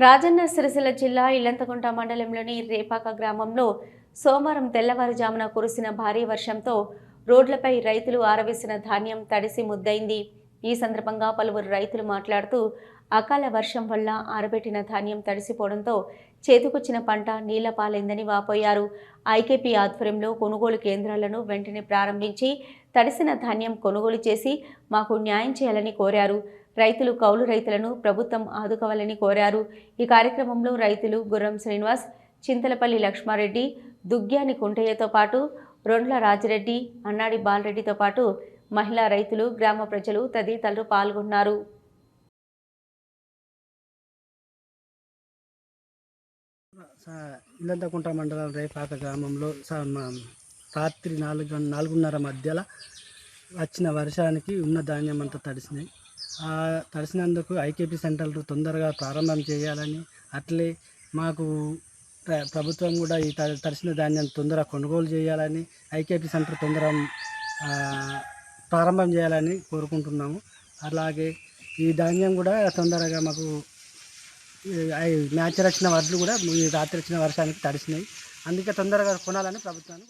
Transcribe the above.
రాజన్న సిరిసిల్ల జిల్లా ఇల్లంతకుంట మండలంలోని రేపాక గ్రామంలో సోమవారం తెల్లవారుజామున కురిసిన భారీ వర్షంతో రోడ్లపై రైతులు ఆరవేసిన ధాన్యం తడిసి ముద్దయింది. ఈ సందర్భంగా పలువురు రైతులు మాట్లాడుతూ అకాల వర్షం వల్ల ఆరబెట్టిన ధాన్యం తడిసిపోవడంతో చేతికొచ్చిన పంట నీళ్ళపాలైందని వాపోయారు. ఐకేపీ ఆధ్వర్యంలో కొనుగోలు కేంద్రాలను వెంటనే ప్రారంభించి తడిసిన ధాన్యం కొనుగోలు చేసి మాకు న్యాయం చేయాలని కోరారు. రైతులు కౌలు రైతులను ప్రభుత్వం ఆదుకోవాలని కోరారు. ఈ కార్యక్రమంలో రైతులు గుర్రం శ్రీనివాస్ చింతలపల్లి లక్ష్మారెడ్డి దుగ్గ్యాని కుంటయ్యతో పాటు రొండ్ల రాజిరెడ్డి అన్నాడి బాలరెడ్డితో పాటు మహిళా రైతులు గ్రామ ప్రజలు తదితరులు పాల్గొన్నారు. ఇల్లంతకుంట మండలం రేపాక గ్రామంలో స- రాత్రి నాలుగు నాలుగున్నర మధ్యలో వచ్చిన వర్షానికి ఉన్న ధాన్యం అంతా తడిసినాయి. ఆ తడిసినందుకు ఐకేపీ సెంటర్లు తొందరగా ప్రారంభం చేయాలని అట్లే మాకు ప్రభుత్వం కూడా ఈ త- తడిసిన ధాన్యం తొందరగా కొనుగోలు చేయాలని ఐకేపీ సెంటర్ తొందర ప్రారంభం చేయాలని కోరుకుంటున్నాము. అలాగే ఈ ధాన్యం కూడా తొందరగా మాకు మ్యాచ్ వచ్చిన వడ్లు కూడా ఈ రాత్రి వచ్చిన వర్షానికి తడిసినాయి. అందుకే తొందరగా కొనాలని ప్రభుత్వానికి